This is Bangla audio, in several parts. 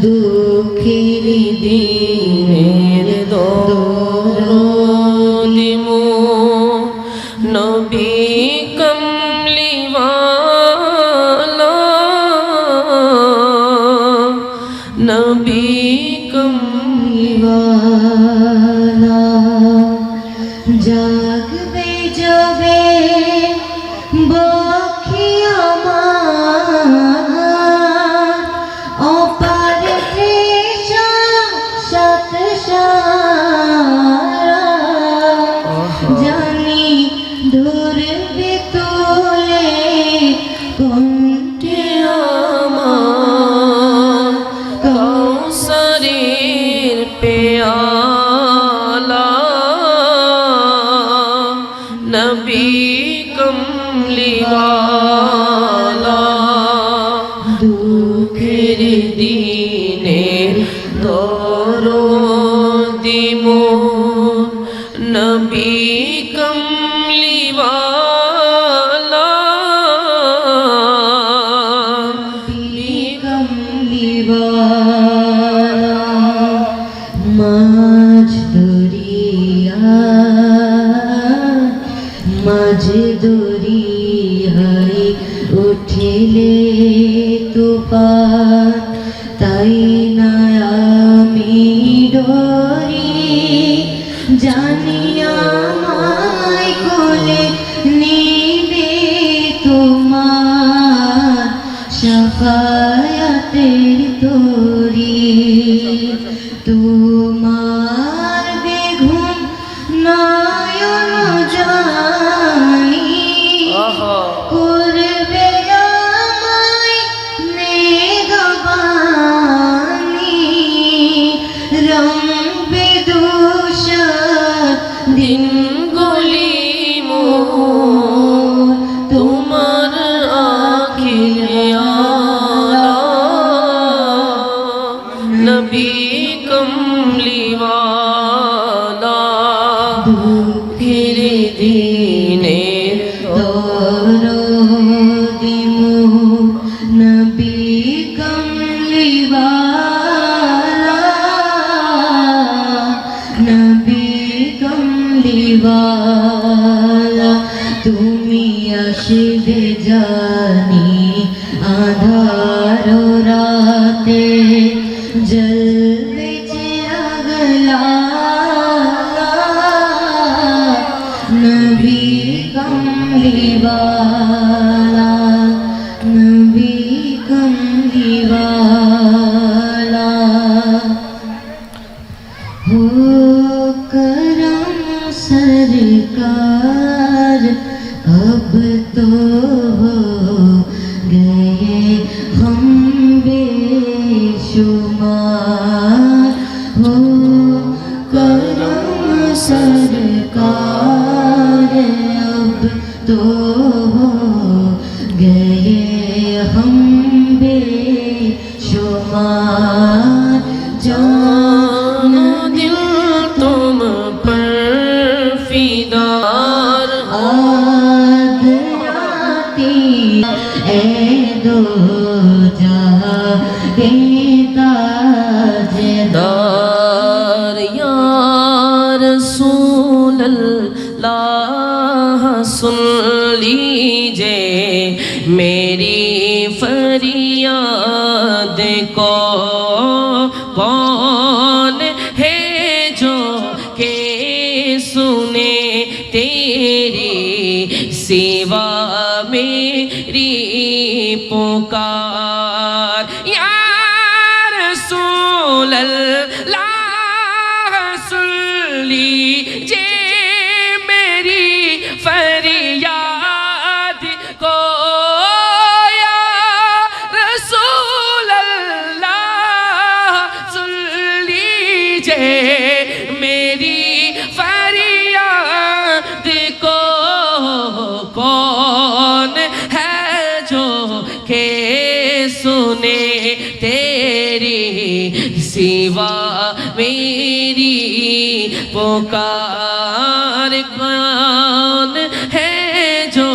দুঃখের দিনের দোরদিমু নবী কমলিওয়ালা। নবী কমলিওয়ালা। জাগবে যাবে বখি নবী কমলিওয়ালা মাঝ দরিয়া মাঝ দরিয়ায় উঠিলে তুফান নয়ন জানি। করবে আমায় মেঘবাণী রঙবে দোষর দিন গলি মো তোমার নবী কমলিওয়ালা দুঃখের দিনে দরদিমু নবী কমলিওয়ালা নবী কমলিওয়ালা তুমি আসবে জানি আধার রাতে सरकार अब तो हो गए हम बेशुमार जान दिल तुम पर फिदार आग राती ए दो जहां के ताजदार दार या رسول اللہ، سن لیجے میری فریاد کو۔ کون ہے جو کہ سنے تیری سیوا میری پکار؟ سوا میری پوکار کون ہے جو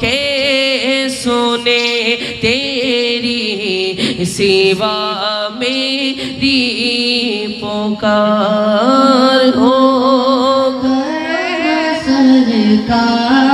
کہ سنے تیری سوا میری پوکار ہو۔ سرکار۔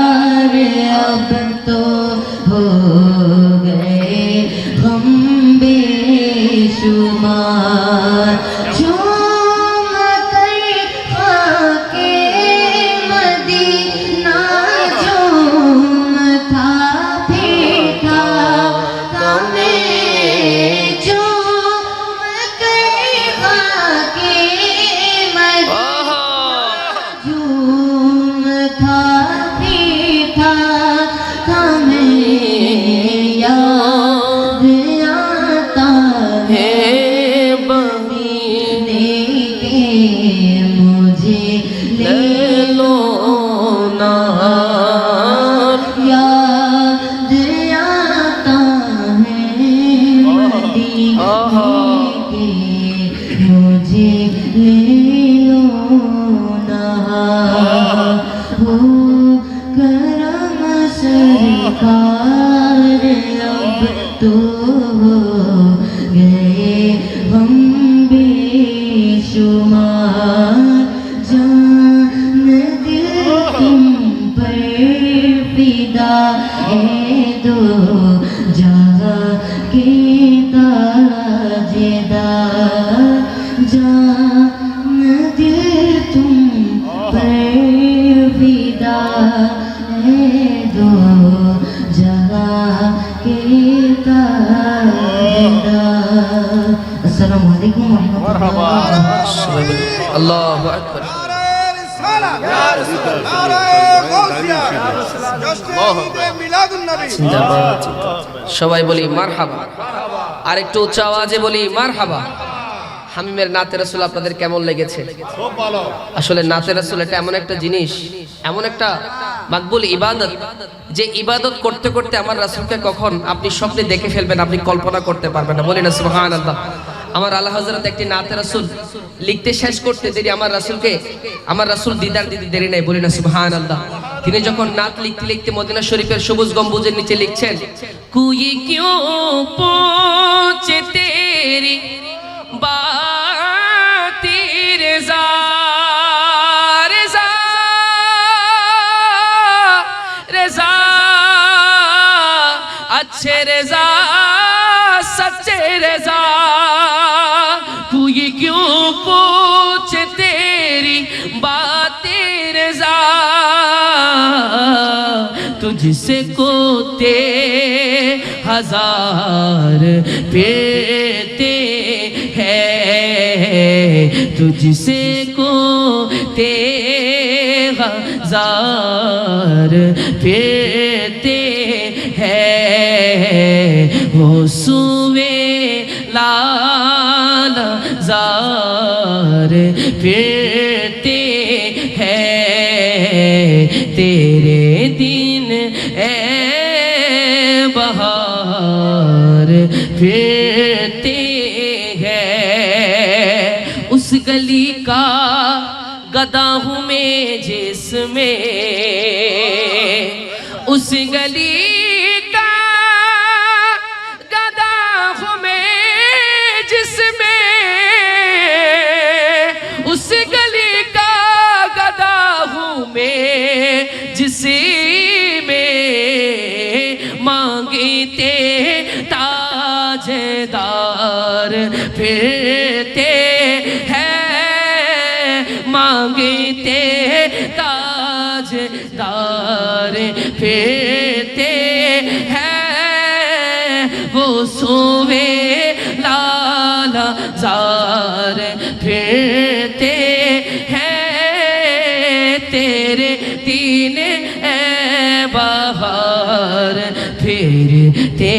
बेशुमार जान दिल तुम पर फिदा है दो जहाँ के ताजेदार जान दिल तुम पर फिदा है दो जहाँ के ताजेदार সবাই বলি মার হাবা আর একটু উচ্চ আওয়াজে বলি মার হাবা হামিমের নাতে রাসুল আপনাদের কেমন লেগেছে? আসলে নাতে রাসুল এটা এমন একটা জিনিস, এমন একটা মাকবুল ইবাদত, যে ইবাদত করতে করতে আমার রাসুলকে কখন আপনি স্বপ্নে দেখে ফেলবেন, আপনি কল্পনা করতে পারবেন না। বলি না সুহান আল্লাহ আমার আল্লাহ হজরত একটি নাতে রাসুল লিখতে শেষ করতে দেরি আমার রাসুলকে, আমার রাসুল দিদার দিদি দেরি নাই, বলি না সুহান আল্লাহ তিনি যখন নাত লিখতে লিখতে মদিনা শরীফের সবুজ গম্বুজের নিচে লিখছেন কুই কিউ পৌঁছে তেরি বাতি مجھ کو کوتے ہزار پیتے ہیں۔ تجھ سے کوتے ہزار پیتے ہیں۔ وہ سوے لال زار پیتے بہار پھیرتی ہے۔ اس گلی کا گدا ہوں میں جس میں۔ اس گلی دیتے ہیں۔ وہ سوے لالا زار پھرتے ہیں۔ تیرے دین اے بہار پھرتے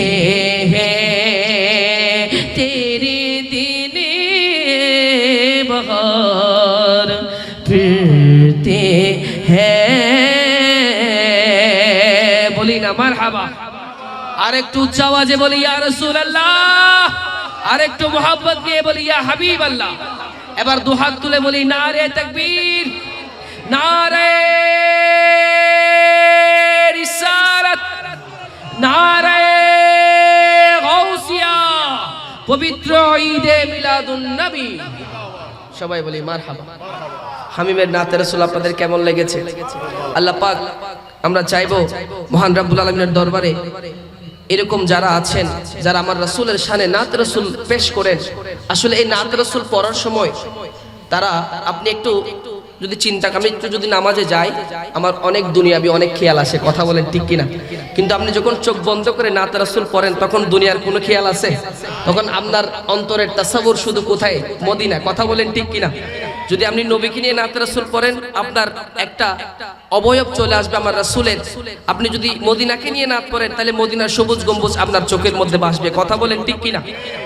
ہیں۔ تیرے دین بہار মারহাবা আর একটু উচ্চ আওয়াজে বলি, ইয়া রাসূলুল্লাহ। আর একটু মোহাব্বত নিয়ে বলি, ইয়া হাবিব আল্লাহ এবার দু হাত তুলে বলি, নারে তাকবীর। নারে রিসালাত। নারে গাউসিয়া। পবিত্র ঈদে মিলাদুন সবাই বলি, মারহাবা। হামিমের নাতে রাসূল আপনাদের কেমন লেগেছে? আল্লাহ পাক আমরা চাইব মহান রাব্বুল আলামিনের দরবারে এরকম যারা আছেন, যারা আমার রাসূলের শানে নাত রাসূল পেশ করেন, আসলে এই নাত রাসূল পড়ার সময় তারা, আপনি একটু যদি চিন্তা আমি একটু যদি নামাজে যাই, আমার অনেক দুনিয়াবি অনেক খেয়াল আসে কথা বলেন ঠিক কিনা? কিন্তু আপনি যখন চোখ বন্ধ করে নাত রাসূল পড়েন, তখন দুনিয়ার কোনো খেয়াল আছে? তখন আপনার অন্তরের তাসাবুর শুধু কোথায়? মদিনা কথা বলেন ঠিক কিনা? যদি আপনি নবীকে নিয়ে নাত রাসুল পড়েন, আপনার একটা অবয়ব চলে আসবে আমার রাসূলের। আপনি যদি মদিনাকে নিয়ে নাত পড়েন, তাহলে মদিনার সবুজ গম্বুজ আপনার চোখের মধ্যে ভাসবে। কথা বলেন ঠিক কিনা?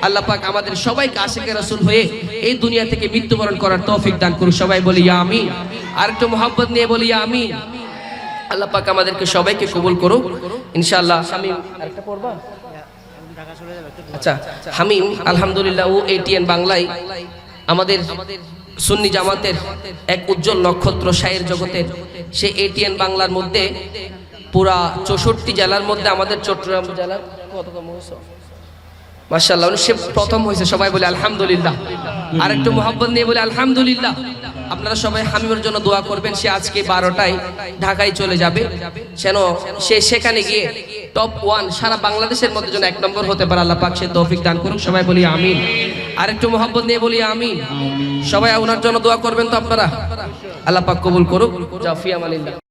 আল্লাহ পাক আমাদের সবাইকে আশিকে রাসুল হয়ে এই দুনিয়া থেকে মৃত্যুবরণ করার তৌফিক দান করুন সবাই বলি আমিন। আর একটু মোহাম্মদ নিয়ে বলি আমিন। আল্লাহ পাক আমাদেরকে সবাইকে কবুল করুক। ইনশাআল্লাহ, শামীম, আরেকটা পড়বা? আচ্ছা হামিম, আলহামদুলিল্লাহ, ও এটিএন বাংলায় আমাদের সুন্নি জামাতের এক উজ্জ্বল নক্ষত্র শায়ের জগতের সে এটিএন বাংলার মধ্যে পুরা চৌষট্টি জেলার মধ্যে আমাদের চট্টগ্রাম জেলার কততম মার্শাল্লাহ সে প্রথম হয়েছে, সবাই বলে আলহামদুলিল্লাহ। আর একটু মোহাম্মদ নিয়ে বলে আলহামদুলিল্লাহ। আপনারা সবাই হামিমের জন্য দোয়া করবেন, সে আজকে বারোটায় ঢাকায় চলে যাবে। যেন সে সেখানে গিয়ে টপ ওয়ান সারা বাংলাদেশের মধ্যে যেন এক নম্বর হতে পারে। আল্লাহ পাক সে তৌফিক দান করুক, সবাই বলি আমিন। আর একটু মোহাম্মদ নিয়ে বলি আমি সবাই ওনার জন্য দোয়া করবেন তো আপনারা? আল্লাহ পাক কবুল করুক। জাফিয়া মালিল্লাহ।